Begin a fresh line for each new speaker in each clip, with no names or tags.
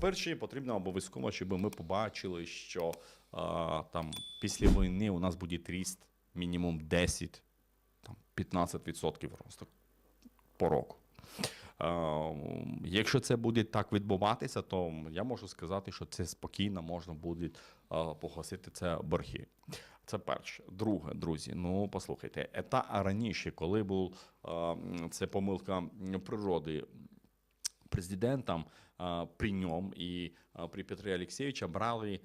По-перше, потрібно обов'язково, щоб ми побачили, що а, там після війни у нас буде ріст мінімум 10, там, 15% росту по року. Е, Якщо це буде так відбуватися, то я можу сказати, що це спокійно можна буде е, погасити це борги. Це перше. Друге, друзі, ну послухайте, ета раніше, коли був е, це помилка природи, президентом при ньому і при Петрі Олексійовича брали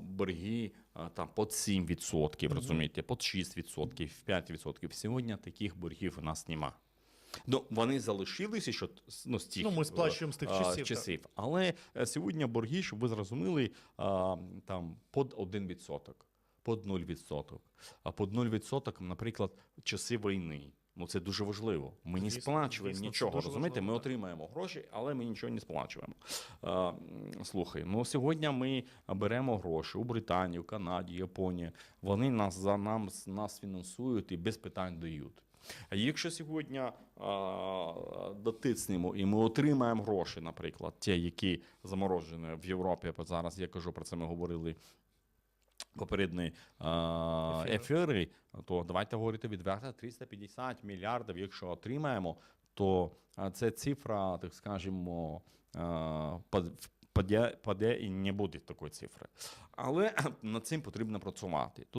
борги там під 7%, розумієте, під 6%, 5%. Сьогодні таких боргів у нас нема. Ну, вони залишилися, що ну, з тих,
Ну, ми сплачуємо з тих часів,
часів. Але е, сьогодні борги, щоб ви зрозуміли, там під 1%, під 0%. А під 0%, наприклад, часи війни. Ну, це дуже важливо. Ми не сплачуємо
звісно,
нічого, розумієте?
важливо,
Ми
так.
отримаємо гроші, але ми нічого не сплачуємо. Е, слухай, ну сьогодні ми беремо гроші у Британії, у Канаді, Японії. Вони нас за нам нас фінансують і без питань дають. А якщо сьогодні а, дотиснемо і ми отримаємо гроші, наприклад, ті, які заморожені в Європі, зараз я кажу про це, ми говорили попередні а,
Ефіри.
то давайте говорити відверто, 350 мільярдів, якщо отримаємо, то це цифра, так скажемо, паде, паде і не буде такої цифри. Але над цим потрібно працювати.